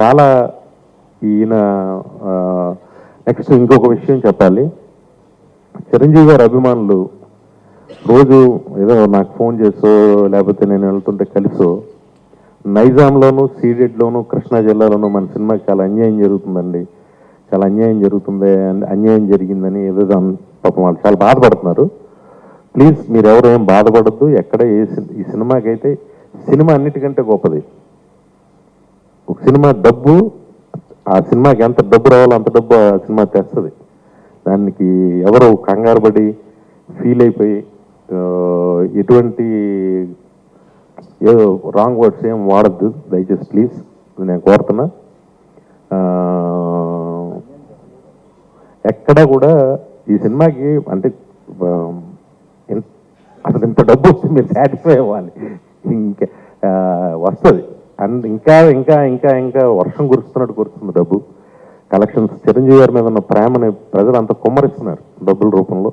చాలా ఈయన నెక్స్ట్ ఇంకొక విషయం చెప్పాలి. చిరంజీవి గారు అభిమానులు రోజు ఏదో నాకు ఫోన్ చేసో లేకపోతే నేను వెళ్తుంటే కలిసో నైజాంలోను సీడెడ్లోను కృష్ణా జిల్లాలోను మన సినిమాకి చాలా అన్యాయం జరుగుతుందండి. చాలా అన్యాయం జరుగుతుంది అన్యాయం జరిగిందని ఏదో దాని- పాపం వాళ్ళు చాలా బాధపడుతున్నారు. ప్లీజ్ మీరు ఎవరు ఏం బాధపడద్దు. ఎక్కడ ఏ సి- ఈ సినిమాకి అయితే సినిమా అన్నిటికంటే గొప్పది. సినిమా డబ్బు ఆ సినిమాకి ఎంత డబ్బు రావాలో అంత డబ్బు ఆ సినిమా తెస్తుంది. దానికి ఎవరు కంగారు పడి ఫీల్ అయిపోయి ఎటువంటి ఏదో రాంగ్ వర్డ్స్ ఏం వాడద్దు. దయచేసి ప్లీజ్ నేను కోరుతున్నా. ఎక్కడ కూడా ఈ సినిమాకి అంటే అసలు ఇంత డబ్బు వస్తే మీరు సాటిస్ఫై అవ్వాలి. ఇంకా వస్తుంది. అండ్ ఇంకా ఇంకా ఇంకా ఇంకా వర్షం కురుస్తున్నట్టు కురుస్తుంది డబ్బు. కలెక్షన్స్ చిరంజీవి గారి మీద ఉన్న ప్రేమని ప్రజలు అంత కుమ్మరిస్తున్నారు డబ్బుల రూపంలో.